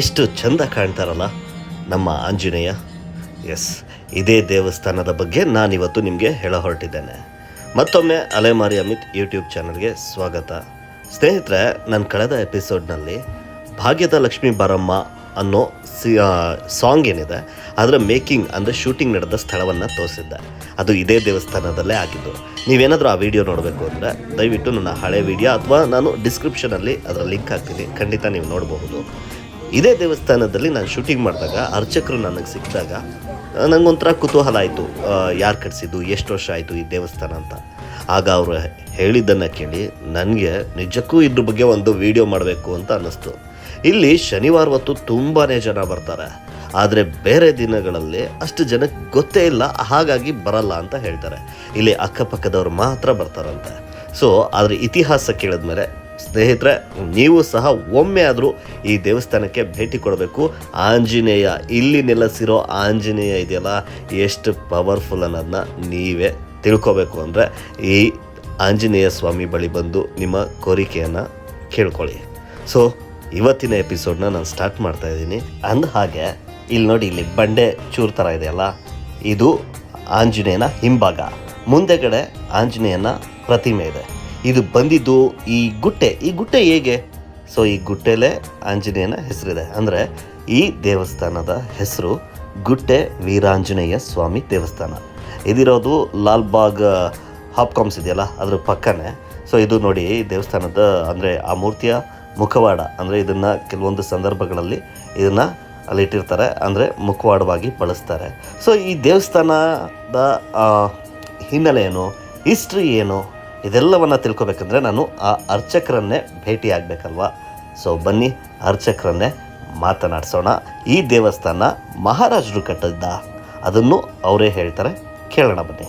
ಎಷ್ಟು ಚಂದ ಕಾಣ್ತಾರಲ್ಲ ನಮ್ಮ ಆಂಜನೇಯ. ಎಸ್ ಇದೇ ದೇವಸ್ಥಾನದ ಬಗ್ಗೆ ನಾನಿವತ್ತು ನಿಮಗೆ ಹೇಳ ಹೊರಟಿದ್ದೇನೆ. ಮತ್ತೊಮ್ಮೆ ಅಲೆಮಾರಿ ಅಮಿತ್ ಯೂಟ್ಯೂಬ್ ಚಾನಲ್ಗೆ ಸ್ವಾಗತ. ಸ್ನೇಹಿತರೆ, ನಾನು ಕಳೆದ ಎಪಿಸೋಡ್ನಲ್ಲಿ ಭಾಗ್ಯದ ಲಕ್ಷ್ಮೀ ಬಾರಮ್ಮ ಅನ್ನೋ ಸಿ ಸಾಂಗ್ ಏನಿದೆ, ಅದರ ಮೇಕಿಂಗ್ ಅಂದರೆ ಶೂಟಿಂಗ್ ನಡೆದ ಸ್ಥಳವನ್ನು ತೋರಿಸಿದ್ದೆ. ಅದು ಇದೇ ದೇವಸ್ಥಾನದಲ್ಲೇ ಆಗಿದ್ದು. ನೀವೇನಾದರೂ ಆ ವಿಡಿಯೋ ನೋಡಬೇಕು ಅಂದರೆ ದಯವಿಟ್ಟು ನನ್ನ ಹಳೆ ವಿಡಿಯೋ ಅಥವಾ ನಾನು ಡಿಸ್ಕ್ರಿಪ್ಷನಲ್ಲಿ ಅದರ ಲಿಂಕ್ ಹಾಕ್ತೀನಿ. ಖಂಡಿತ ನೀವು ನೋಡಬಹುದು. ಇದೇ ದೇವಸ್ಥಾನದಲ್ಲಿ ನಾನು ಶೂಟಿಂಗ್ ಮಾಡಿದಾಗ ಅರ್ಚಕರು ನನಗೆ ಸಿಕ್ಕಿದಾಗ ನನಗೊಂಥರ ಕುತೂಹಲ ಆಯಿತು. ಯಾರು ಕಟ್ಸಿದ್ದು, ಎಷ್ಟು ವರ್ಷ ಆಯಿತು ಈ ದೇವಸ್ಥಾನ ಅಂತ. ಆಗ ಅವರು ಹೇಳಿದ್ದನ್ನು ಕೇಳಿ ನನಗೆ ನಿಜಕ್ಕೂ ಇದ್ರ ಬಗ್ಗೆ ಒಂದು ವಿಡಿಯೋ ಮಾಡಬೇಕು ಅಂತ ಅನ್ನಿಸ್ತು. ಇಲ್ಲಿ ಶನಿವಾರ ಹೊತ್ತು ತುಂಬಾ ಜನ ಬರ್ತಾರೆ. ಆದರೆ ಬೇರೆ ದಿನಗಳಲ್ಲಿ ಅಷ್ಟು ಜನಕ್ಕೆ ಗೊತ್ತೇ ಇಲ್ಲ, ಹಾಗಾಗಿ ಬರಲ್ಲ ಅಂತ ಹೇಳ್ತಾರೆ. ಇಲ್ಲಿ ಅಕ್ಕಪಕ್ಕದವ್ರು ಮಾತ್ರ ಬರ್ತಾರಂತೆ. ಸೊ ಅದರ ಇತಿಹಾಸ ಕೇಳಿದ್ಮೇಲೆ ಸ್ನೇಹಿತರೆ, ನೀವು ಸಹ ಒಮ್ಮೆ ಆದರೂ ಈ ದೇವಸ್ಥಾನಕ್ಕೆ ಭೇಟಿ ಕೊಡಬೇಕು. ಆಂಜನೇಯ, ಇಲ್ಲಿ ನೆಲೆಸಿರೋ ಆಂಜನೇಯ ಇದೆಯಲ್ಲ, ಎಷ್ಟು ಪವರ್ಫುಲ್ ಅನ್ನೋದನ್ನ ನೀವೇ ತಿಳ್ಕೊಬೇಕು ಅಂದರೆ ಈ ಆಂಜನೇಯ ಸ್ವಾಮಿ ಬಳಿ ಬಂದು ನಿಮ್ಮ ಕೋರಿಕೆಯನ್ನು ಕೇಳ್ಕೊಳ್ಳಿ. ಸೊ ಇವತ್ತಿನ ಎಪಿಸೋಡ್ನ ನಾನು ಸ್ಟಾರ್ಟ್ ಮಾಡ್ತಾ ಇದ್ದೀನಿ. ಅಂದ ಹಾಗೆ ಇಲ್ಲಿ ನೋಡಿ, ಇಲ್ಲಿ ಬಂಡೆ ಚೂರು ಥರ ಇದೆಯಲ್ಲ ಇದು ಆಂಜನೇಯನ ಹಿಂಭಾಗ. ಮುಂದೆಗಡೆ ಆಂಜನೇಯನ ಪ್ರತಿಮೆ ಇದೆ. ಇದು ಬಂದಿದ್ದು ಈ ಗುಟ್ಟೆ. ಈ ಗುಟ್ಟೆ ಹೇಗೆ? ಸೊ ಈ ಗುಟ್ಟೆಲೇ ಆಂಜನೇಯನ ಹೆಸರಿದೆ. ಅಂದರೆ ಈ ದೇವಸ್ಥಾನದ ಹೆಸರು ಗುಟ್ಟೆ ವೀರಾಂಜನೇಯ ಸ್ವಾಮಿ ದೇವಸ್ಥಾನ. ಇದಿರೋದು ಲಾಲ್ಬಾಗ್ ಹಾಪ್ಕಾಮ್ಸ್ ಇದೆಯಲ್ಲ, ಅದ್ರ ಪಕ್ಕನೇ. ಸೊ ಇದು ನೋಡಿ ದೇವಸ್ಥಾನದ, ಅಂದರೆ ಆ ಮೂರ್ತಿಯ ಮುಖವಾಡ. ಅಂದರೆ ಇದನ್ನು ಕೆಲವೊಂದು ಸಂದರ್ಭಗಳಲ್ಲಿ ಇದನ್ನು ಅಲ್ಲಿಟ್ಟಿರ್ತಾರೆ ಅಂದರೆ ಮುಖವಾಡವಾಗಿ ಬಳಸ್ತಾರೆ. ಸೊ ಈ ದೇವಸ್ಥಾನದ ಹಿನ್ನೆಲೆ ಏನು? ಹಿಸ್ಟ್ರಿ ಏನು? ಇದೆಲ್ಲವನ್ನು ತಿಳ್ಕೊಬೇಕಂದ್ರೆ ನಾನು ಆ ಅರ್ಚಕರನ್ನೇ ಭೇಟಿ ಆಗಬೇಕಲ್ವಾ ಸೊ ಬನ್ನಿ, ಅರ್ಚಕರನ್ನೇ ಮಾತನಾಡಿಸೋಣ. ಈ ದೇವಸ್ಥಾನ ಮಹಾರಾಜರು ಕಟ್ಟಿದ್ದ. ಅದನ್ನು ಅವರೇ ಹೇಳ್ತಾರೆ. ಕೇಳೋಣ ಬನ್ನಿ.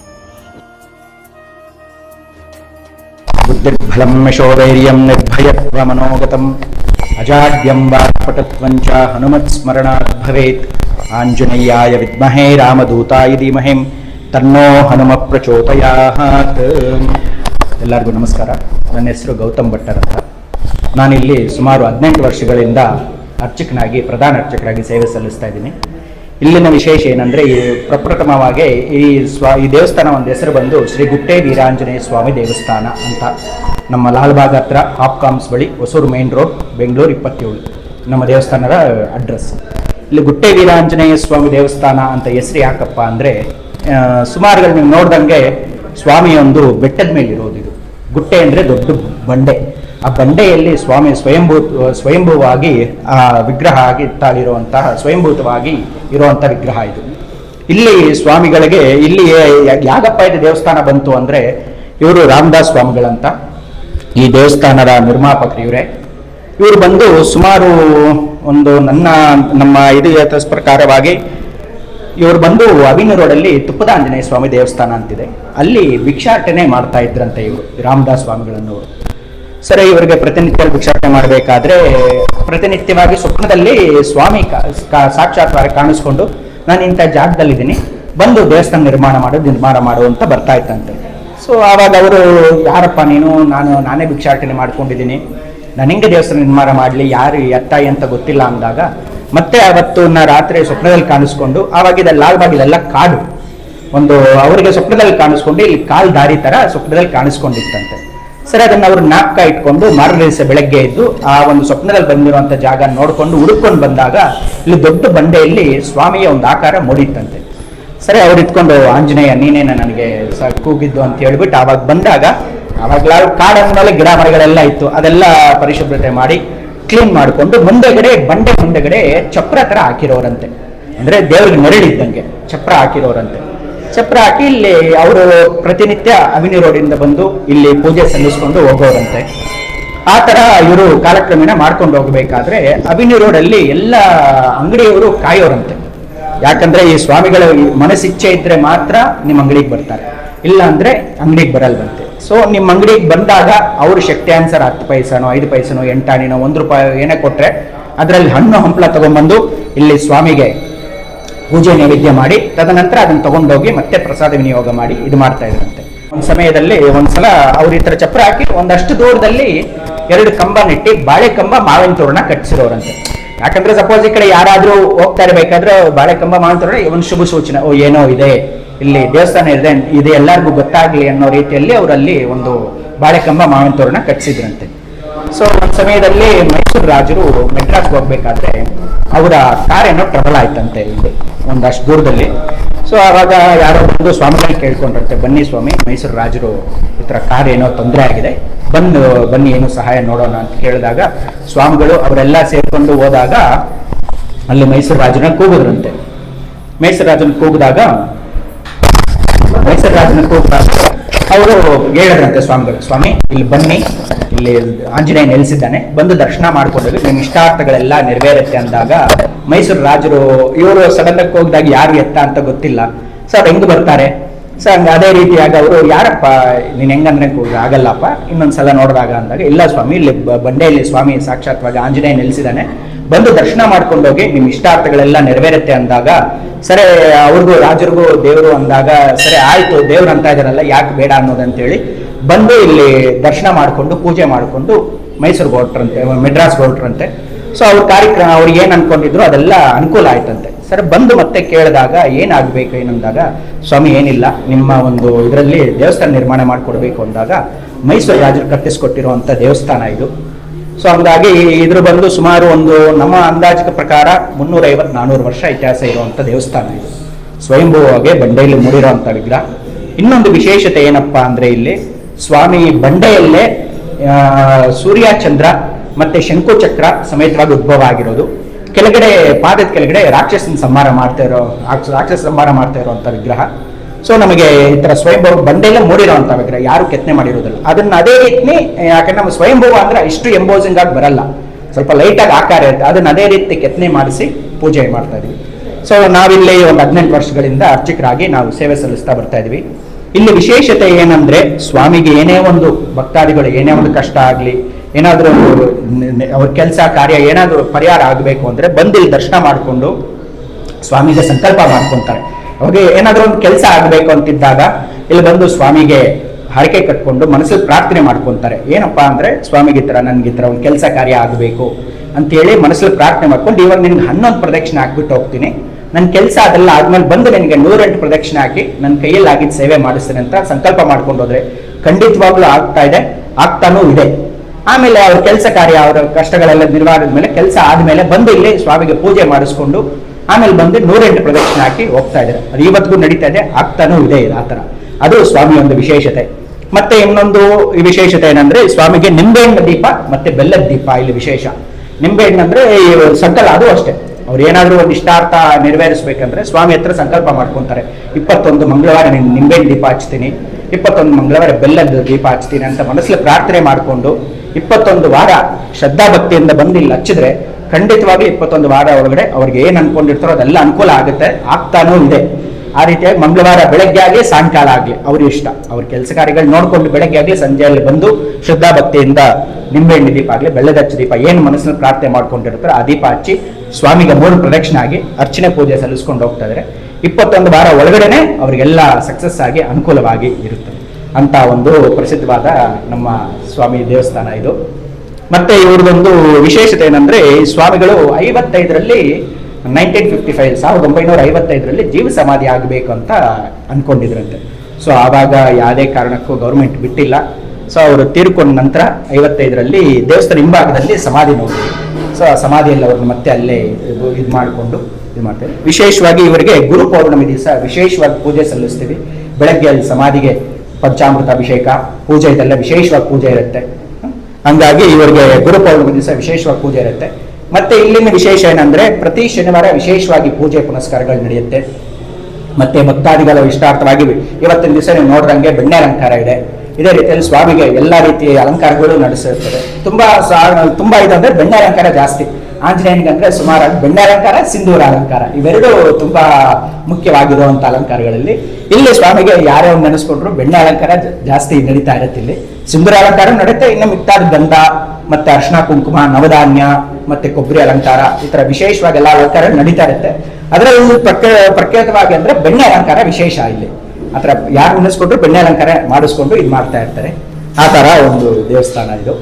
ಬುದ್ಧಿರ್ಬಲಂ ಯಶೋಧೈರ್ಯಂ ನಿರ್ಭಯತ್ವಮನೋಗತಂ ಅಜಾಡ್ಯಂ ವಾಪಟತ್ವಂಚ ಹನುಮತ್ ಸ್ಮರಣಾತ್ ಭವೇತ್. ಆಂಜನೇಯಾಯ ವಿದ್ಮಹೇ ರಾಮದೂತಾಯ ಧೀಮಹಿ. ತನ್ನೋ ಹನುಮ ಪ್ರಚೋದಯಾತ್. ಎಲ್ಲರಿಗೂ ನಮಸ್ಕಾರ. ನನ್ನ ಹೆಸರು ಗೌತಮ್ ಭಟ್ಟರ್ ಅಂತ. ನಾನಿಲ್ಲಿ ಸುಮಾರು ಹದಿನೆಂಟು ವರ್ಷಗಳಿಂದ ಅರ್ಚಕನಾಗಿ, ಪ್ರಧಾನ ಅರ್ಚಕರಾಗಿ ಸೇವೆ ಸಲ್ಲಿಸ್ತಾ ಇದ್ದೀನಿ. ಇಲ್ಲಿನ ವಿಶೇಷ ಏನಂದರೆ, ಈ ಪ್ರಪ್ರಥಮವಾಗಿ ಈ ಸ್ವಾ, ಈ ದೇವಸ್ಥಾನ ಒಂದು ಹೆಸರು ಬಂದು ಶ್ರೀ ಗುಟ್ಟೆ ವೀರಾಂಜನೇಯ ಸ್ವಾಮಿ ದೇವಸ್ಥಾನ ಅಂತ. ನಮ್ಮ ಲಾಲ್ಬಾಗ್ ಹತ್ರ ಹಾಪ್ಕಾಮ್ಸ್ ಬಳಿ ಹೊಸೂರು ಮೇನ್ ರೋಡ್, ಬೆಂಗಳೂರು ಇಪ್ಪತ್ತೇಳು, ನಮ್ಮ ದೇವಸ್ಥಾನದ ಅಡ್ರೆಸ್. ಇಲ್ಲಿ ಗುಟ್ಟೆ ವೀರಾಂಜನೇಯ ಸ್ವಾಮಿ ದೇವಸ್ಥಾನ ಅಂತ ಹೆಸರು ಯಾಕಪ್ಪ ಅಂದರೆ ಸುಮಾರುಗಳು ನೀವು ನೋಡ್ದಂಗೆ ಸ್ವಾಮಿಯೊಂದು ಬೆಟ್ಟದ ಮೇಲೆ ಇರೋದು ಇದು ಗುಟ್ಟೆ ಅಂದರೆ ದೊಡ್ಡ ಬಂಡೆ. ಆ ಬಂಡೆಯಲ್ಲಿ ಸ್ವಾಮಿ ಸ್ವಯಂಭೂ, ಸ್ವಯಂಭೂವಾಗಿ, ಆ, ವಿಗ್ರಹ ಆಗಿ ತಾಳಿರುವಂತಹ ಸ್ವಯಂಭೂತವಾಗಿ ಇರುವಂಥ ವಿಗ್ರಹ ಇದು. ಇಲ್ಲಿ ಸ್ವಾಮಿಗಳಿಗೆ, ಇಲ್ಲಿ ಯಾಗಪ್ಪ ಇದು ದೇವಸ್ಥಾನ ಬಂತು ಅಂದರೆ ಇವರು ರಾಮದಾಸ್ ಸ್ವಾಮಿಗಳಂತ. ಈ ದೇವಸ್ಥಾನದ ನಿರ್ಮಾಪಕರು ಇವರೇ ಇವರು ಬಂದು ಸುಮಾರು ಒಂದು ನನ್ನ, ನಮ್ಮ ಇದು ಪ್ರಕಾರವಾಗಿ ಇವರು ಬಂದು ಅವಿನ ರೋಡಲ್ಲಿ ತುಪ್ಪದ ಆಂಜನೇಯ ಸ್ವಾಮಿ ದೇವಸ್ಥಾನ ಅಂತಿದೆ. ಅಲ್ಲಿ ಭಿಕ್ಷಾಟನೆ ಮಾಡ್ತಾ ಇದ್ರಂತೆ ಇವರು, ರಾಮದಾಸ್ ಸ್ವಾಮಿಗಳನ್ನು ಸರಿ, ಇವರಿಗೆ ಪ್ರತಿನಿತ್ಯ ಭಿಕ್ಷಾಟನೆ ಮಾಡಬೇಕಾದ್ರೆ ಪ್ರತಿನಿತ್ಯವಾಗಿ ಸ್ವಪ್ನದಲ್ಲಿ ಸ್ವಾಮಿ ಸಾಕ್ಷಾತ್ಕಾರ ಕಾಣಿಸ್ಕೊಂಡು ನಾನು ಇಂಥ ಜಾಗದಲ್ಲಿದ್ದೀನಿ, ಬಂದು ದೇವಸ್ಥಾನ ನಿರ್ಮಾಣ ಮಾಡು ನಿರ್ಮಾಣ ಮಾಡು ಅಂತ ಬರ್ತಾ ಇತ್ತಂತೆ ಸೊ ಆವಾಗ ಅವರು, ಯಾರಪ್ಪ ನೀನು? ನಾನು, ನಾನೇ ಭಿಕ್ಷಾಟನೆ ಮಾಡ್ಕೊಂಡಿದ್ದೀನಿ. ನಾನು ಹೆಂಗೆ ದೇವಸ್ಥಾನ ನಿರ್ಮಾಣ ಮಾಡಲಿ? ಯಾರು ಎತ್ತಾಯಿ ಅಂತ ಗೊತ್ತಿಲ್ಲ ಅಂದಾಗ ಮತ್ತೆ ಅವತ್ತು ರಾತ್ರಿ ಸ್ವಪ್ನದಲ್ಲಿ ಕಾಣಿಸ್ಕೊಂಡು, ಆವಾಗ ಇದೆ ಲಾಲ್ಬಾಗ್ ಇದೆಲ್ಲ ಕಾಡು. ಒಂದು ಅವರಿಗೆ ಸ್ವಪ್ನದಲ್ಲಿ ಕಾಣಿಸ್ಕೊಂಡು, ಇಲ್ಲಿ ಕಾಲ್ ದಾರಿ ತರ ಸ್ವಪ್ನದಲ್ಲಿ ಕಾಣಿಸ್ಕೊಂಡಿತ್ತಂತೆ. ಸರಿ, ಅದನ್ನ ಅವರು ನಾಪ್ಕ ಇಟ್ಕೊಂಡು ಮಾರನೇ ಬೆಳಗ್ಗೆ ಇದ್ದು ಆ ಒಂದು ಸ್ವಪ್ನದಲ್ಲಿ ಬಂದಿರುವಂತ ಜಾಗ ನೋಡ್ಕೊಂಡು ಹುಡುಕೊಂಡು ಬಂದಾಗ, ಇಲ್ಲಿ ದೊಡ್ಡ ಬಂಡೆಯಲ್ಲಿ ಸ್ವಾಮಿಯ ಒಂದು ಆಕಾರ ಮೂಡಿತ್ತಂತೆ. ಸರಿ, ಅವ್ರು ಇಟ್ಕೊಂಡು ಆಂಜನೇಯ, ನೀನೇನ ನನಗೆ ಕೂಗಿದ್ದು ಅಂತ ಹೇಳ್ಬಿಟ್ಟು ಆವಾಗ ಬಂದಾಗ ಆವಾಗಲ ಕಾಡಂದ್ಮೇಲೆ ಗಿಡ ಮರಗಳೆಲ್ಲ ಇತ್ತು. ಅದೆಲ್ಲ ಪರಿಶುಭ್ರತೆ ಮಾಡಿ ಕ್ಲೀನ್ ಮಾಡಿಕೊಂಡು ಮುಂದೆಗಡೆ ಬಂಡೆ ಮುಂದೆಗಡೆ ಚಪ್ರ ಥರ ಹಾಕಿರೋರಂತೆ. ಅಂದ್ರೆ ದೇವ್ರಿಗೆ ನೆರಳಿದ್ದಂಗೆ ಚಪ್ರ ಹಾಕಿರೋರಂತೆ. ಚಪ್ರ ಹಾಕಿ ಇಲ್ಲಿ ಅವರು ಪ್ರತಿನಿತ್ಯ ಅವಿನಿ ರೋಡಿಂದ ಬಂದು ಇಲ್ಲಿ ಪೂಜೆ ಸಲ್ಲಿಸ್ಕೊಂಡು ಹೋಗೋರಂತೆ. ಆ ತರ ಇವರು ಕಾಲಕ್ರಮೇಣ ಮಾಡ್ಕೊಂಡು ಹೋಗಬೇಕಾದ್ರೆ ಅವಿನಿ ರೋಡಲ್ಲಿ ಎಲ್ಲ ಅಂಗಡಿಯವರು ಕಾಯೋರಂತೆ. ಯಾಕಂದ್ರೆ ಈ ಸ್ವಾಮಿಗಳ ಮನಸ್ಸಿಚ್ಛೆ ಇದ್ರೆ ಮಾತ್ರ ನಿಮ್ಮ ಅಂಗಡಿಗೆ ಬರ್ತಾರೆ. ಇಲ್ಲ ಅಂದ್ರೆ ಅಂಗಡಿಗೆ ಬರಲ್ವಂತೆ. ಸೊ ನಿಮ್ಮ ಅಂಗಡಿಗೆ ಬಂದಾಗ ಅವ್ರ ಶಕ್ತಿ ಆನ್ಸರ್ ಹತ್ತು ಪೈಸನೋ, ಐದು ಪೈಸನೋ ಎಂಟಾಣಿನೋ ಒಂದು ರೂಪಾಯಿ ಏನೇ ಕೊಟ್ಟರೆ ಅದರಲ್ಲಿ ಹಣ್ಣು ಹಂಪಲ ತಗೊಂಡ್ಬಂದು ಇಲ್ಲಿ ಸ್ವಾಮಿಗೆ ಪೂಜೆ ನೈವೇದ್ಯ ಮಾಡಿ, ತದನಂತರ ಅದನ್ನು ತಗೊಂಡೋಗಿ ಮತ್ತೆ ಪ್ರಸಾದ ವಿನಿಯೋಗ ಮಾಡಿ ಇದು ಮಾಡ್ತಾ ಇದ್ರಂತೆ. ಒಂದು ಸಮಯದಲ್ಲಿ ಒಂದ್ಸಲ ಅವ್ರ ಈ ಥರ ಚಪ್ರ ಹಾಕಿ ಒಂದಷ್ಟು ದೂರದಲ್ಲಿ ಎರಡು ಕಂಬ ನೆಟ್ಟಿ, ಬಾಳೆ ಕಂಬ, ಮಾವಿನ ತೋರಣ ಕಟ್ಟಿಸಿರೋರಂತೆ ಯಾಕಂದ್ರೆ ಸಪೋಸ್ ಈ ಕಡೆ ಯಾರಾದ್ರೂ ಹೋಗ್ತಾ ಇರ್ಬೇಕಾದ್ರೆ ಬಾಳೆ ಕಂಬ ಮಾಡ್ತಾರೆ ಒಂದು ಶುಭ ಸೂಚನೆ. ಓ, ಏನೋ ಇದೆ. ಇಲ್ಲಿ ದೇವಸ್ಥಾನ ಇದೆ ಇದು ಎಲ್ಲರಿಗೂ ಗೊತ್ತಾಗ್ಲಿ ಅನ್ನೋ ರೀತಿಯಲ್ಲಿ ಅವರಲ್ಲಿ ಒಂದು ಬಾಳೆಕಂಬ ಮಾವಿನ ತೋರಣ ಕಟ್ಟಿಸಿದ್ರಂತೆ ಸೊ ಒಂದು ಸಮಯದಲ್ಲಿ ಮೈಸೂರು ರಾಜರು ಮೆಡ್ರಾಸ್ಗೆ ಹೋಗ್ಬೇಕಾದ್ರೆ ಅವರ ಕಾರ್ ಏನೋ ಟ್ರಬಲ್ ಆಯ್ತಂತೆ ಇಲ್ಲಿ ಒಂದಷ್ಟು ದೂರದಲ್ಲಿ. ಸೊ ಆವಾಗ ಯಾರೋ ಒಂದು ಸ್ವಾಮಿಗಳು ಕೇಳ್ಕೊಂಡ್ರಂತೆ, ಬನ್ನಿ ಸ್ವಾಮಿ, ಮೈಸೂರು ರಾಜರು ಈ ಥರ ಕಾರ್ ಏನೋ ತೊಂದರೆ ಆಗಿದೆ. ಬಂದು, ಬನ್ನಿ, ಏನು ಸಹಾಯ ನೋಡೋಣ ಅಂತ ಕೇಳಿದಾಗ ಸ್ವಾಮಿಗಳು ಅವರೆಲ್ಲ ಸೇರ್ಕೊಂಡು ಹೋದಾಗ ಅಲ್ಲಿ ಮೈಸೂರು ರಾಜನ ಕೂಗಿದ್ರಂತೆ. ಮೈಸೂರು ರಾಜನ ಕೂಗಿದಾಗ, ಮೈಸೂರು ರಾಜನ ಕೂಗಿದಾಗ ಅವರು ಹೇಳಿದ್ರಂತೆ ಸ್ವಾಮಿಗಳು, ಸ್ವಾಮಿ, ಇಲ್ಲಿ ಬನ್ನಿ, ಇಲ್ಲಿ ಆಂಜನೇಯ ನೆಲೆಸಿದ್ದಾನೆ, ಬಂದು ದರ್ಶನ ಮಾಡ್ಕೊಂಡೋಗಿ ನಿಮ್ಮ ಇಷ್ಟಾರ್ಥಗಳೆಲ್ಲ ನೆರವೇರುತ್ತೆ ಅಂದಾಗ ಮೈಸೂರು ರಾಜರು, ಇವರು ಸಡನ್ ಹೋಗಿದಾಗ ಯಾರು ಎತ್ತ ಅಂತ ಗೊತ್ತಿಲ್ಲ. ಸರ್, ಹೆಂಗ್ ಬರ್ತಾರೆ? ಸೊ ಹಂಗ ಅದೇ ರೀತಿಯಾಗಿ ಅವರು ಯಾರಪ್ಪ, ನೀನು ಹೆಂಗಂದ್ರೆ ಆಗಲ್ಲಪ್ಪ? ಇನ್ನೊಂದ್ಸಲ ನೋಡಿದಾಗ ಅಂದಾಗ, ಇಲ್ಲ ಸ್ವಾಮಿ, ಇಲ್ಲಿ ಬಂಡೆಯಲ್ಲಿ ಸ್ವಾಮಿ ಸಾಕ್ಷಾತ್ವಾಗಿ ಆಂಜನೇಯ ನೆಲೆಸಿದ್ದಾನೆ. ಬಂದು ದರ್ಶನ ಮಾಡ್ಕೊಂಡೋಗಿ ನಿಮ್ಮ ಇಷ್ಟಾರ್ಥಗಳೆಲ್ಲ ನೆರವೇರುತ್ತೆ ಅಂದಾಗ, ಸರಿ, ಅವ್ರಿಗೂ ರಾಜರಿಗೂ ದೇವರು ಅಂದಾಗ, ಸರಿ, ಆಯ್ತು, ದೇವ್ರು ಅಂತ ಇದಾರಲ್ಲ ಯಾಕೆ ಬೇಡ ಅನ್ನೋದಂತೇಳಿ ಬಂದು ಇಲ್ಲಿ ದರ್ಶನ ಮಾಡಿಕೊಂಡು, ಪೂಜೆ ಮಾಡಿಕೊಂಡು ಮೈಸೂರು ಹೊರಟ್ರಂತೆ ಮೆಡ್ರಾಸ್ ಹೊರಟ್ರಂತೆ ಸೊ ಅವ್ರ ಕಾರ್ಯಕ್ರಮ ಅವ್ರು ಏನು ಅನ್ಕೊಂಡಿದ್ರು ಅದೆಲ್ಲ ಅನುಕೂಲ ಆಯ್ತಂತೆ. ಸರ್, ಬಂದು ಮತ್ತೆ ಕೇಳಿದಾಗ ಏನಾಗಬೇಕು ಏನಂದಾಗ, ಸ್ವಾಮಿ ಏನಿಲ್ಲ, ನಿಮ್ಮ ಒಂದು ಇದರಲ್ಲಿ ದೇವಸ್ಥಾನ ನಿರ್ಮಾಣ ಮಾಡಿಕೊಡ್ಬೇಕು ಅಂದಾಗ ಮೈಸೂರು ರಾಜರು ಕಟ್ಟಿಸ್ಕೊಟ್ಟಿರುವಂಥ ದೇವಸ್ಥಾನ ಇದು. ಸೊ ಹಂಗಾಗಿ ಇದ್ರ ಬಂದು ಸುಮಾರು ಒಂದು ನಮ್ಮ ಅಂದಾಜಿಕ ಪ್ರಕಾರ ಮುನ್ನೂರೈವತ್ತು ನಾನ್ನೂರು ನಾನೂರು ವರ್ಷ ಇತಿಹಾಸ ಇರುವಂಥ ದೇವಸ್ಥಾನ ಇದು. ಸ್ವಯಂಭೂವಾಗಿ ಬಂಡೆಯಲ್ಲಿ ಮೂಡಿರುವಂಥ ವಿಗ್ರಹ. ಇನ್ನೊಂದು ವಿಶೇಷತೆ ಏನಪ್ಪಾ ಅಂದ್ರೆ ಇಲ್ಲಿ ಸ್ವಾಮಿ ಬಂಡೆಯಲ್ಲೇ ಸೂರ್ಯಚಂದ್ರ ಸೂರ್ಯ ಚಂದ್ರ ಮತ್ತೆ ಶಂಕುಚಕ್ರ ಸಮೇತವಾಗಿ ಉದ್ಭವ ಆಗಿರೋದು ಕೆಳಗಡೆ, ಪಾದದ ಕೆಳಗಡೆ ರಾಕ್ಷಸನ ಸಂಹಾರ ಮಾಡ್ತಾ ಇರೋ ರಾಕ್ಷಸ ಸಂಹಾರ ಮಾಡ್ತಾ ಇರೋವಂಥ ವಿಗ್ರಹ. ಸೊ ನಮಗೆ ಈ ತರ ಸ್ವಯಂಭವ ಬಂಡೆಲ್ಲ ಅಂತ ವಿಗ್ರಹ, ಯಾರು ಕೆತ್ತನೆ ಮಾಡಿರೋದಿಲ್ಲ. ಅದನ್ನ ಅದೇ ರೀತಿ ಯಾಕಂದ್ರೆ ನಮ್ಮ ಸ್ವಯಂಭವ ಅಂದ್ರೆ ಇಷ್ಟು ಎಂಬೋಸಿಂಗ್ ಆಗಿ ಬರಲ್ಲ. ಸ್ವಲ್ಪ ಲೈಟಾಗಿ ಆಕಾರ ಇರುತ್ತೆ. ಅದನ್ನ ಅದೇ ರೀತಿ ಕೆತ್ತನೆ ಮಾಡಿಸಿ ಪೂಜೆ ಮಾಡ್ತಾ ಇದೀವಿ. ಸೊ ನಾವಿಲ್ಲಿ ಒಂದು ಹದಿನೆಂಟು ವರ್ಷಗಳಿಂದ ಅರ್ಚಕರಾಗಿ ನಾವು ಸೇವೆ ಸಲ್ಲಿಸ್ತಾ ಬರ್ತಾ ಇದೀವಿ. ಇಲ್ಲಿ ವಿಶೇಷತೆ ಏನಂದ್ರೆ, ಸ್ವಾಮಿಗೆ ಏನೇ ಒಂದು ಭಕ್ತಾದಿಗಳು ಏನೇ ಒಂದು ಕಷ್ಟ ಆಗ್ಲಿ ಏನಾದ್ರೂ ಅವ್ರ ಕೆಲಸ, ಕಾರ್ಯ ಏನಾದರೂ ಪರಿಹಾರ ಆಗಬೇಕು ಅಂದರೆ ಬಂದು ಇಲ್ಲಿ ದರ್ಶನ ಮಾಡಿಕೊಂಡು ಸ್ವಾಮಿಗೆ ಸಂಕಲ್ಪ ಮಾಡ್ಕೊತಾರೆ. ಅವಾಗ ಏನಾದರೂ ಒಂದು ಕೆಲಸ ಆಗಬೇಕು ಅಂತಿದ್ದಾಗ ಇಲ್ಲಿ ಬಂದು ಸ್ವಾಮಿಗೆ ಹರಕೆ ಕಟ್ಕೊಂಡು ಮನಸ್ಸಲ್ಲಿ ಪ್ರಾರ್ಥನೆ ಮಾಡ್ಕೊತಾರೆ. ಏನಪ್ಪಾ ಅಂದರೆ, ಸ್ವಾಮಿಗೆ ಥರ ನನಗೆ ಥರ ಒಂದು ಕೆಲಸ ಕಾರ್ಯ ಆಗಬೇಕು ಅಂತೇಳಿ ಮನಸ್ಸಲ್ಲಿ ಪ್ರಾರ್ಥನೆ ಮಾಡ್ಕೊಂಡು ಇವಾಗ ನಿನ್ಗೆ ಹನ್ನೊಂದು ಪ್ರದಕ್ಷಿಣೆ ಹಾಕ್ಬಿಟ್ಟು ಹೋಗ್ತೀನಿ. ನನ್ನ ಕೆಲಸ ಅದೆಲ್ಲ ಆದ್ಮೇಲೆ ಬಂದು ನಿನಗೆ ನೂರೆಂಟು ಪ್ರದಕ್ಷಿಣೆ ಹಾಕಿ ನನ್ನ ಕೈಯಲ್ಲಿ ಆಗಿದ್ದ ಸೇವೆ ಮಾಡಿಸ್ತೇನೆ ಅಂತ ಸಂಕಲ್ಪ ಮಾಡ್ಕೊಂಡು ಹೋದ್ರೆ ಖಂಡಿತವಾಗ್ಲೂ ಆಗ್ತಾ ಇದೆ. ಆಗ್ತಾನೂ ಇದೆ. ಆಮೇಲೆ ಅವ್ರ ಕೆಲಸ ಕಾರ್ಯ, ಅವರ ಕಷ್ಟಗಳೆಲ್ಲ ನಿರ್ವಹಣೆ ಮೇಲೆ ಕೆಲಸ ಆದ್ಮೇಲೆ ಬಂದು ಇಲ್ಲಿ ಸ್ವಾಮಿಗೆ ಪೂಜೆ ಮಾಡಿಸ್ಕೊಂಡು ಆಮೇಲೆ ಬಂದು ನೂರೆಂಟು ಪ್ರದಕ್ಷಿಣೆ ಹಾಕಿ ಹೋಗ್ತಾ ಇದ್ದಾರೆ. ಅದು ಇವತ್ತಿಗೂ ನಡೀತಾ ಇದೆ, ಆಗ್ತಾನೂ ಇದೆ ಆ ಥರ. ಅದು ಸ್ವಾಮಿ ಒಂದು ವಿಶೇಷತೆ. ಮತ್ತೆ ಇನ್ನೊಂದು ವಿಶೇಷತೆ ಏನಂದ್ರೆ ಸ್ವಾಮಿಗೆ ನಿಂಬೆಹಣ್ಣು ದೀಪ ಮತ್ತೆ ಬೆಲ್ಲದ ದೀಪ ಇಲ್ಲಿ ವಿಶೇಷ. ನಿಂಬೆಹಣ್ಣು ಅಂದ್ರೆ ಸಂಕಲ್ಪ ಅದು ಅಷ್ಟೇ. ಅವ್ರು ಏನಾದರೂ ಒಂದು ಇಷ್ಟಾರ್ಥ ನೆರವೇರಿಸ್ಬೇಕಂದ್ರೆ ಸ್ವಾಮಿ ಹತ್ರ ಸಂಕಲ್ಪ ಮಾಡ್ಕೊಂತಾರೆ. ಇಪ್ಪತ್ತೊಂದು ಮಂಗಳವಾರ ನಿಂಬೆಹಣ್ಣು ದೀಪ ಹಚ್ತೀನಿ, ಇಪ್ಪತ್ತೊಂದು ಮಂಗಳವಾರ ಬೆಲ್ಲದ ದೀಪ ಹಚ್ತೀನಿ ಅಂತ ಮನಸ್ಸಲ್ಲಿ ಪ್ರಾರ್ಥನೆ ಮಾಡಿಕೊಂಡು ಇಪ್ಪತ್ತೊಂದು ವಾರ ಶ್ರದ್ಧಾ ಭಕ್ತಿಯಿಂದ ಬಂದು ಇಲ್ಲಿ ಹಚ್ಚಿದ್ರೆ ಖಂಡಿತವಾಗಿ ಇಪ್ಪತ್ತೊಂದು ವಾರ ಒಳಗಡೆ ಅವ್ರಿಗೆ ಏನ್ ಅನ್ಕೊಂಡಿರ್ತಾರೋ ಅದೆಲ್ಲ ಅನುಕೂಲ ಆಗುತ್ತೆ. ಆಗ್ತಾನೂ ಇದೆ. ಆ ರೀತಿಯಾಗಿ ಮಂಗಳವಾರ ಬೆಳಗ್ಗೆ ಆಗಲಿ, ಸಾಯಂಕಾಲ ಆಗಲಿ ಅವ್ರ ಇಷ್ಟ. ಅವ್ರ ಕೆಲಸ ಕಾರ್ಯಗಳು ನೋಡ್ಕೊಂಡು ಬೆಳಗ್ಗೆ ಆಗಲಿ ಸಂಜೆಯಲ್ಲಿ ಬಂದು ಶ್ರದ್ಧಾ ಭಕ್ತಿಯಿಂದ ನಿಂಬೆಹಣ್ಣು ದೀಪ ಆಗಲಿ, ಬೆಳ್ಳದ ಹಚ್ಚ ದೀಪ ಏನು ಮನಸ್ಸಿನ ಪ್ರಾರ್ಥನೆ ಮಾಡ್ಕೊಂಡಿರ್ತಾರೋ ಆ ದೀಪ ಹಚ್ಚಿ ಸ್ವಾಮಿಗೆ ಮೂರು ಪ್ರದಕ್ಷಿಣೆ ಆಗಿ ಅರ್ಚನೆ ಪೂಜೆ ಸಲ್ಲಿಸ್ಕೊಂಡು ಹೋಗ್ತಾ ಇದ್ದಾರೆ ಇಪ್ಪತ್ತೊಂದು ವಾರ ಒಳಗಡೆನೆ ಅವ್ರಿಗೆಲ್ಲ ಸಕ್ಸಸ್ ಆಗಿ ಅನುಕೂಲವಾಗಿ ಇರುತ್ತದೆ ಅಂತ ಒಂದು ಪ್ರಸಿದ್ಧವಾದ ನಮ್ಮ ಸ್ವಾಮಿ ದೇವಸ್ಥಾನ ಇದು. ಮತ್ತೆ ಇವ್ರದೊಂದು ವಿಶೇಷತೆ ಏನಂದ್ರೆ ಸ್ವಾಮಿಗಳು ಐವತ್ತೈದರಲ್ಲಿ ನೈನ್ಟೀನ್ ಫಿಫ್ಟಿ ಫೈವ್, ಸಾವಿರದ ಒಂಬೈನೂರ ಐವತ್ತೈದರಲ್ಲಿ ಜೀವ ಸಮಾಧಿ ಆಗಬೇಕು ಅಂತ ಅನ್ಕೊಂಡಿದ್ರಂತೆ. ಸೊ ಆವಾಗ ಯಾವುದೇ ಕಾರಣಕ್ಕೂ ಗೌರ್ಮೆಂಟ್ ಬಿಟ್ಟಿಲ್ಲ. ಸೊ ಅವರು ತೀರ್ಕೊಂಡ ನಂತರ ಐವತ್ತೈದರಲ್ಲಿ ದೇವಸ್ಥಾನ ಹಿಂಭಾಗದಲ್ಲಿ ಸಮಾಧಿ ನೋಡಿ ಸೊ ಆ ಸಮಾಧಿಯಲ್ಲಿ ಅವ್ರನ್ನ ಮತ್ತೆ ಅಲ್ಲೇ ಇದು ಇದು ಮಾಡಿಕೊಂಡು ಇದು ಮಾಡ್ತೇವೆ ವಿಶೇಷವಾಗಿ ಇವರಿಗೆ ಗುರು ಪೌರ್ಣಮಿ ದಿವಸ ವಿಶೇಷವಾಗಿ ಪೂಜೆ ಸಲ್ಲಿಸ್ತೀವಿ. ಬೆಳಗ್ಗೆ ಅಲ್ಲಿ ಸಮಾಧಿಗೆ ಪಂಚಾಮೃತ ಅಭಿಷೇಕ ಪೂಜೆ ಇದೆಲ್ಲ ವಿಶೇಷವಾಗಿ ಪೂಜೆ ಇರುತ್ತೆ. ಹಂಗಾಗಿ ಇವರಿಗೆ ಗುರು ದಿವಸ ವಿಶೇಷವಾಗಿ ಪೂಜೆ ಇರುತ್ತೆ. ಮತ್ತೆ ಇಲ್ಲಿನ ವಿಶೇಷ ಏನಂದ್ರೆ, ಪ್ರತಿ ಶನಿವಾರ ವಿಶೇಷವಾಗಿ ಪೂಜೆ ಪುನಸ್ಕಾರಗಳು ನಡೆಯುತ್ತೆ. ಮತ್ತೆ ಭಕ್ತಾದಿಗಳ ಇಷ್ಟಾರ್ಥವಾಗಿ ಇವತ್ತಿನ ದಿವಸ ನೀವು ನೋಡ್ರಂಗೆ ಬೆಣ್ಣೆ ಅಲಂಕಾರ ಇದೆ. ಇದೇ ರೀತಿಯಲ್ಲಿ ಸ್ವಾಮಿಗೆ ಎಲ್ಲಾ ರೀತಿಯ ಅಲಂಕಾರಗಳು ನಡೆಸಿರ್ತದೆ ತುಂಬಾ ತುಂಬಾ ಇದಂದ್ರೆ ಬೆಣ್ಣೆ ಅಲಂಕಾರ ಜಾಸ್ತಿ. ಆಂಜನೇಯನಿಗಂದ್ರೆ ಸುಮಾರಾಗಿ ಬೆಣ್ಣೆ ಅಲಂಕಾರ ಸಿಂಧೂರ ಅಲಂಕಾರ. ಇವೆರಡು ತುಂಬಾ ಮುಖ್ಯವಾಗಿರುವಂತ ಅಲಂಕಾರಗಳಲ್ಲಿ. ಇಲ್ಲಿ ಸ್ವಾಮಿಗೆ ಯಾರೇ ಒಂದು ನೆನೆಸ್ಕೊಂಡ್ರು ಬೆಣ್ಣೆ ಅಲಂಕಾರ ಜಾಸ್ತಿ ನಡೀತಾ ಇರುತ್ತೆ ಇಲ್ಲಿ. ಸಿಂಧೂರ ಅಲಂಕಾರ ನಡೆಯುತ್ತೆ, ಇನ್ನು ಮಿಕ್ತಾದ ಗಂಧ, ಮತ್ತೆ ಅರ್ಶನ ಕುಂಕುಮ, ನವಧಾನ್ಯ, ಮತ್ತೆ ಕೊಬ್ಬರಿ ಅಲಂಕಾರ, ಈ ತರ ವಿಶೇಷವಾಗಿ ಎಲ್ಲ ಅಲಂಕಾರ ನಡೀತಾ ಇರುತ್ತೆ. ಅದರಲ್ಲಿ ಪ್ರಖ್ಯ ಪ್ರಖ್ಯಾತವಾಗಿ ಅಂದ್ರೆ ಬೆಣ್ಣೆ ಅಲಂಕಾರ ವಿಶೇಷ ಇಲ್ಲಿ. ಆತರ ಯಾರು ನೆನೆಸ್ಕೊಂಡ್ರು ಬೆಣ್ಣೆ ಅಲಂಕಾರ ಮಾಡಿಸ್ಕೊಂಡು ಇದು ಮಾಡ್ತಾ ಇರ್ತಾರೆ. ಆ ತರ ಒಂದು ದೇವಸ್ಥಾನ ಇದು.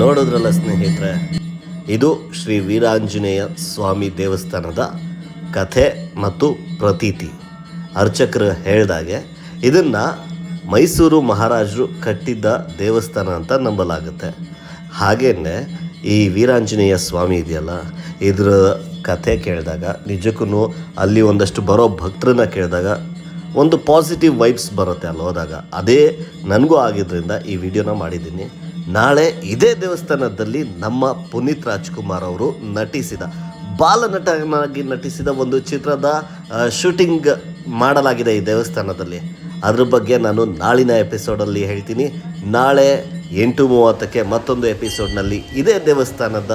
ನೋಡಿದ್ರಲ್ಲ ಸ್ನೇಹಿತರೆ? ಇದು ಶ್ರೀ ವೀರಾಂಜನೇಯ ಸ್ವಾಮಿ ದೇವಸ್ಥಾನದ ಕಥೆ ಮತ್ತು ಪ್ರತೀತಿ. ಅರ್ಚಕರು ಹೇಳಿದಾಗೆ, ಇದನ್ನು ಮೈಸೂರು ಮಹಾರಾಜರು ಕಟ್ಟಿದ್ದ ದೇವಸ್ಥಾನ ಅಂತ ನಂಬಲಾಗುತ್ತೆ. ಹಾಗೇ ಈ ವೀರಾಂಜನೇಯ ಸ್ವಾಮಿ ಇದೆಯಲ್ಲ, ಇದರ ಕಥೆ ಕೇಳಿದಾಗ ನಿಜಕ್ಕೂ ಅಲ್ಲಿ ಒಂದಷ್ಟು ಬರೋ ಭಕ್ತರನ್ನ ಕೇಳಿದಾಗ ಒಂದು ಪಾಸಿಟಿವ್ ವೈಬ್ಸ್ ಬರುತ್ತೆ ಅಲ್ಲಿ ಹೋದಾಗ. ಅದೇ ನನಗೂ ಆಗಿದ್ದರಿಂದ ಈ ವಿಡಿಯೋನ ಮಾಡಿದ್ದೀನಿ. ನಾಳೆ ಇದೇ ದೇವಸ್ಥಾನದಲ್ಲಿ ನಮ್ಮ ಪುನೀತ್ ರಾಜ್ಕುಮಾರ್ ಅವರು ನಟಿಸಿದ, ಬಾಲನಟನಾಗಿ ನಟಿಸಿದ ಒಂದು ಚಿತ್ರದ ಶೂಟಿಂಗ್ ಮಾಡಲಾಗಿದೆ ಈ ದೇವಸ್ಥಾನದಲ್ಲಿ. ಅದ್ರ ಬಗ್ಗೆ ನಾನು ನಾಳಿನ ಎಪಿಸೋಡಲ್ಲಿ ಹೇಳ್ತೀನಿ. ನಾಳೆ ಎಂಟು ಮೂವತ್ತಕ್ಕೆ ಮತ್ತೊಂದು ಎಪಿಸೋಡ್ನಲ್ಲಿ ಇದೇ ದೇವಸ್ಥಾನದ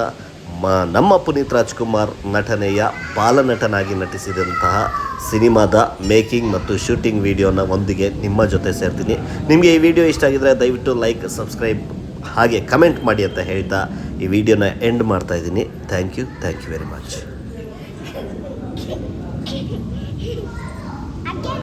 ಮ, ನಮ್ಮ ಪುನೀತ್ ರಾಜ್ಕುಮಾರ್ ನಟನೆಯ ಬಾಲನಟನಾಗಿ ನಟಿಸಿದಂತಹ ಸಿನಿಮಾದ ಮೇಕಿಂಗ್ ಮತ್ತು ಶೂಟಿಂಗ್ ವಿಡಿಯೋನ ಒಂದಿಗೆ ನಿಮ್ಮ ಜೊತೆ ಸೇರ್ತೀನಿ. ನಿಮಗೆ ಈ ವಿಡಿಯೋ ಇಷ್ಟ ಆಗಿದ್ರೆ ದಯವಿಟ್ಟು ಲೈಕ್, ಸಬ್ಸ್ಕ್ರೈಬ್ ಹಾಗೆ ಕಮೆಂಟ್ ಮಾಡಿ ಅಂತ ಹೇಳ್ತಾ ಈ ವಿಡಿಯೋನ ಎಂಡ್ ಮಾಡ್ತಾ ಇದ್ದೀನಿ. Thank you thank you very much